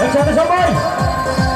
Deixa, deixa mais.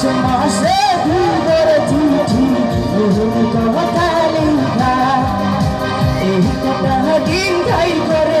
মাসে মাসে দুবার চিঠি এহেন কবতালিকা এই কথা দিন খাই করে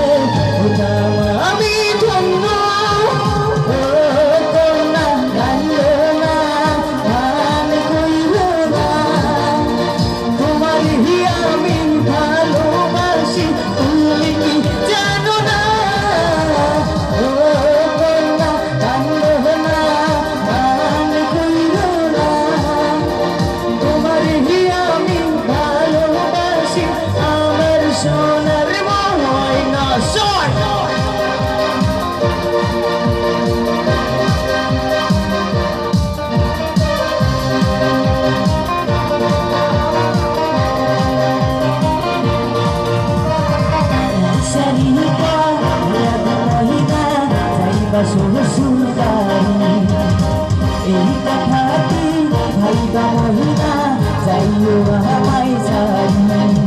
সোনার মহায়না সর এই কথাটি ভাইবা মহিলা যাইও আমায় যাই